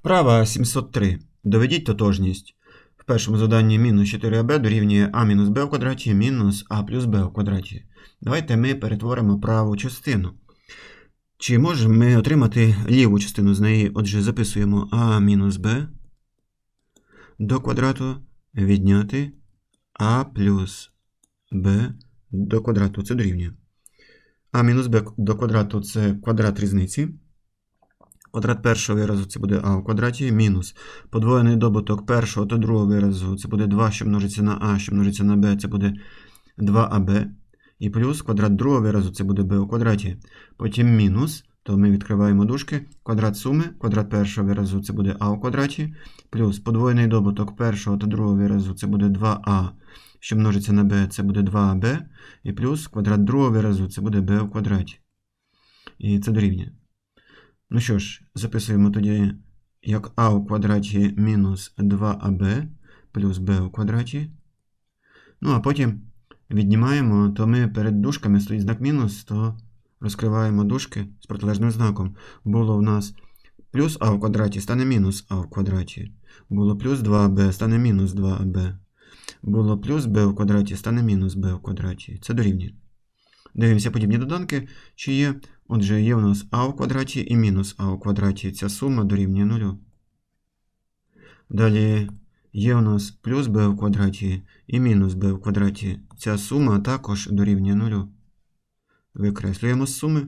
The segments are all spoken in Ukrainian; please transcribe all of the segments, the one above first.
Вправа 703. Доведіть тотожність. В першому заданні мінус 4аб дорівнює а мінус b в квадраті мінус а плюс b в квадраті. Давайте ми перетворимо праву частину. Чи можемо ми отримати ліву частину з неї? Отже, записуємо а мінус b до квадрату відняти а плюс b до квадрату. Це дорівнює. А мінус b до квадрату це квадрат різниці. Квадрат першого виразу це буде а в квадраті, мінус подвоєний добуток першого та другого виразу це буде 2, що множиться на а, що множиться на b, це буде 2аб. І плюс квадрат другого виразу це буде b у квадраті. Потім мінус, то ми відкриваємо дужки. Квадрат суми, квадрат першого виразу це буде а у квадраті, плюс подвоєний добуток першого та другого виразу це буде 2а, що множиться на b, це буде 2аб. І плюс квадрат другого виразу це буде b у квадраті. І це дорівнює. Ну що ж, записуємо тоді як а у квадраті мінус 2аб плюс b у квадраті. Ну, а потім віднімаємо, то ми перед дужками стоїть знак мінус, то розкриваємо дужки з протилежним знаком. Було в нас плюс а в квадраті стане мінус а в квадраті. Було плюс 2аб стане мінус 2аб. Було плюс b в квадраті стане мінус b в квадраті. Це дорівнює. Дивимося подібні доданки, чи є. Отже, є у нас а у квадраті і мінус а у квадраті. Ця сума дорівнює нулю. Далі є у нас плюс b в квадраті і мінус b в квадраті. Ця сума також дорівнює нулю. Викреслюємо з суми.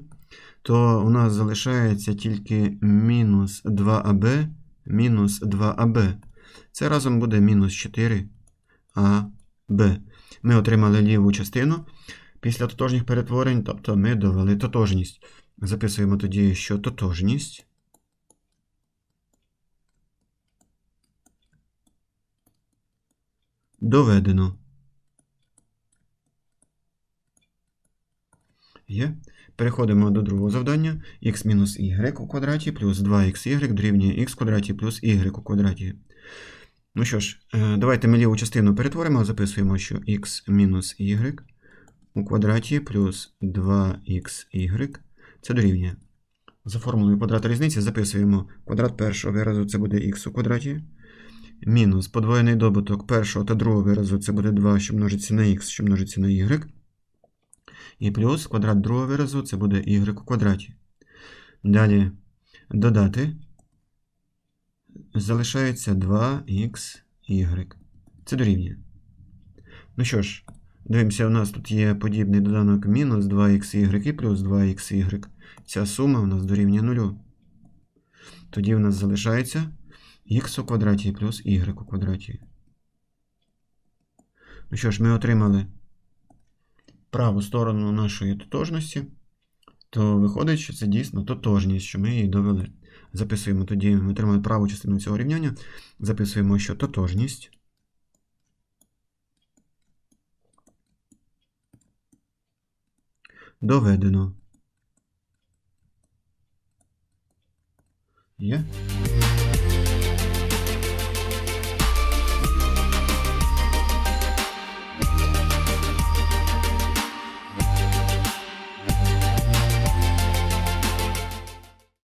То у нас залишається тільки мінус 2аб мінус 2аб. Це разом буде мінус 4аб. Ми отримали ліву частину після тотожніх перетворень, тобто ми довели тотожність. Записуємо тоді, що тотожність доведено. Є. Переходимо до другого завдання. х мінус y у квадраті плюс 2xy дорівнює х квадраті плюс y у квадраті. Ну що ж, е, давайте ми ліву частину перетворимо, записуємо, що х мінус y у квадраті плюс 2xy це дорівнює. За формулою квадрата різниці записуємо квадрат першого виразу це буде х у квадраті. Мінус подвоєний добуток першого та другого виразу це буде 2, що множиться на х, що множиться на y. І плюс квадрат другого виразу це буде y у квадраті. Далі додати залишається 2xy. Це дорівнює. Ну що ж, дивимося, у нас тут є подібний доданок мінус 2xy і плюс 2xy. Ця сума у нас дорівнює 0. Тоді у нас залишається х у квадраті плюс y у квадраті. Ну що ж, ми отримали праву сторону нашої тотожності, то виходить, що це дійсно тотожність, що ми її довели. Записуємо тоді, ми отримали праву частину цього рівняння. Записуємо, що тотожність доведено.